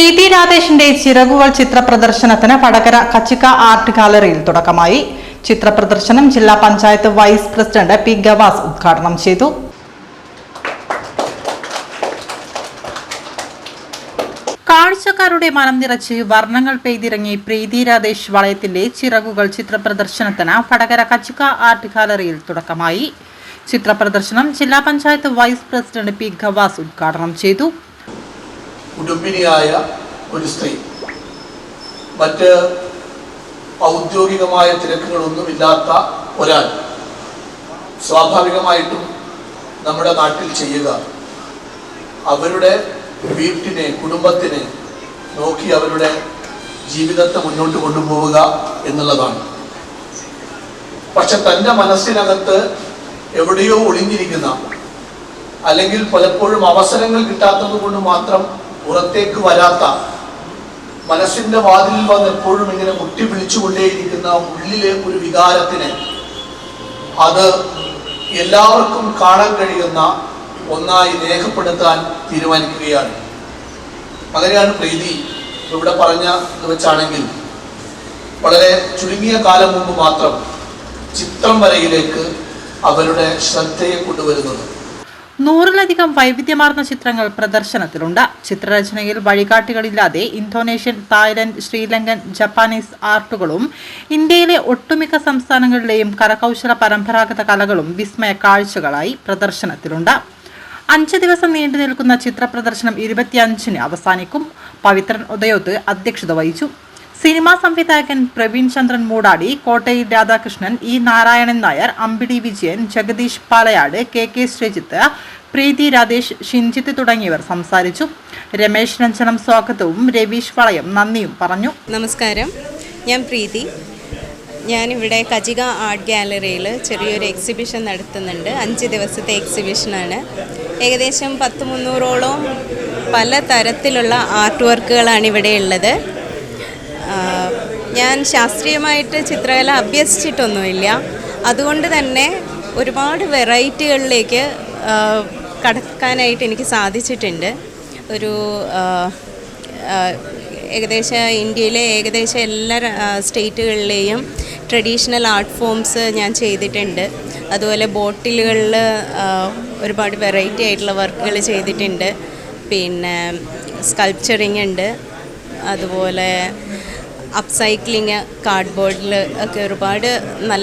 പ്രീതി രാധേഷിന്റെ ചിറകുകൾ ചിത്ര പ്രദർശനത്തിന് വടകര കച്ചിക്ക ആർട്ട് ഗാലറിയിൽ തുടക്കമായി. ചിത്ര പ്രദർശനം ജില്ലാ panchayat vice president P Gavas ഉദ്ഘാടനം ചെയ്തു. കാഴ്ചക്കാരുടെ മനം നിറച്ച് വർണങ്ങൾ പെയ്തിറങ്ങി പ്രീതി രാധേഷ് വളയത്തിന്റെ ചിറകുകൾ ചിത്ര പ്രദർശനത്തിന് വടകര കച്ചിക്ക ആർട്ട് ഗാലറിയിൽ തുടക്കമായി. ചിത്ര പ്രദർശനം ജില്ലാ panchayat vice president P Gavas ഉദ്ഘാടനം ചെയ്തു. കുടുംബിനിയായ ഒരു സ്ത്രീ. മറ്റ് ഔദ്യോഗികമായ തിരക്കുകളൊന്നുമില്ലാത്ത ഒരാൾ. സ്വാഭാവികമായിട്ടും നമ്മുടെ നാട്ടിൽ ചെയ്യുക. അവരുടെ വീട്ടിനെ കുടുംബത്തിനെ നോക്കി അവരുടെ ജീവിതത്തെ മുന്നോട്ട് കൊണ്ടുപോവുക എന്നുള്ളതാണ്. പക്ഷെ തന്റെ മനസ്സിനകത്ത് എവിടെയോ ഒളിഞ്ഞിരിക്കുന്ന അല്ലെങ്കിൽ പലപ്പോഴും അവസരങ്ങൾ കിട്ടാത്തത് കൊണ്ട് മാത്രം പുറത്തേക്ക് വരാത്ത മനസ്സിന്റെ വാതിലിൽ വന്ന് എപ്പോഴും ഇങ്ങനെ മുട്ടി വിളിച്ചുകൊണ്ടേയിരിക്കുന്ന ഉള്ളിലെ ഒരു വികാരത്തിനെ അത് എല്ലാവർക്കും കാണാൻ കഴിയുന്ന ഒന്നായി രേഖപ്പെടുത്താൻ തീരുമാനിക്കുകയാണ്. അങ്ങനെയാണ് പ്രീതി ഇവിടെ പറഞ്ഞ വെച്ചാണെങ്കിൽ വളരെ ചുരുങ്ങിയ കാലം മുമ്പ് മാത്രം ചിത്രം വരയിലേക്ക് അവരുടെ ശ്രദ്ധയെ കൊണ്ടുവരുന്നത്. നൂറിലധികം വൈവിധ്യമാർന്ന ചിത്രങ്ങൾ പ്രദർശനത്തിലുണ്ട്. ചിത്രരചനയിൽ വഴികാട്ടികളില്ലാതെ ഇന്തോനേഷ്യൻ തായ്ലൻഡ് ശ്രീലങ്കൻ ജപ്പാനീസ് ആർട്ടുകളും ഇന്ത്യയിലെ ഒട്ടുമിക്ക സംസ്ഥാനങ്ങളിലെയും കരകൗശല പരമ്പരാഗത കലകളും വിസ്മയ കാഴ്ചകളായി പ്രദർശനത്തിലുണ്ട്. അഞ്ച് ദിവസം നീണ്ടു നിൽക്കുന്ന ചിത്രപ്രദർശനം ഇരുപത്തിയഞ്ചിന് അവസാനിക്കും. പവിത്രൻ ഉദയോത്ത് അധ്യക്ഷത വഹിച്ചു. സിനിമാ സംവിധായകൻ Praveen Chandran Moodadi Kottayil Radhakrishnan E Narayanan Nair Ambidi Vijayan Jagadeesh Palayad K K Sreejith Preethi Radhesh Shinjith തുടങ്ങിയവർ സംസാരിച്ചു. രമേശ് രഞ്ജനം സ്വാഗതവും രവീഷ് വളയം നന്ദിയും പറഞ്ഞു. നമസ്കാരം. ഞാൻ പ്രീതി. ഞാനിവിടെ കജിക ആർട്ട് ഗാലറിയിൽ ചെറിയൊരു എക്സിബിഷൻ നടത്തുന്നുണ്ട്. അഞ്ച് ദിവസത്തെ എക്സിബിഷനാണ്. ഏകദേശം പത്ത് മുന്നൂറോളം പല തരത്തിലുള്ള ആർട്ട് വർക്കുകളാണ് ഇവിടെ ഉള്ളത്. ഞാൻ ശാസ്ത്രീയമായിട്ട് ചിത്രകല അഭ്യസിച്ചിട്ടൊന്നുമില്ല. അതുകൊണ്ട് തന്നെ ഒരുപാട് വെറൈറ്റികളിലേക്ക് കടക്കാനായിട്ട് എനിക്ക് സാധിച്ചിട്ടുണ്ട്. ഒരു ഏകദേശം ഇന്ത്യയിലെ ഏകദേശം എല്ലാ സ്റ്റേറ്റുകളിലെയും ട്രഡീഷണൽ ആർട്ട് ഫോംസ് ഞാൻ ചെയ്തിട്ടുണ്ട്. അതുപോലെ ബോട്ടിലുകളിൽ ഒരുപാട് വെറൈറ്റി ആയിട്ടുള്ള വർക്കുകൾ ചെയ്തിട്ടുണ്ട്. പിന്നെ സ്കൾപ്ചറിങ് ഉണ്ട്. അതുപോലെ അപ്സൈക്ലിങ് കാർഡ്ബോർഡിൽ ഒക്കെ ഒരുപാട് നല്ല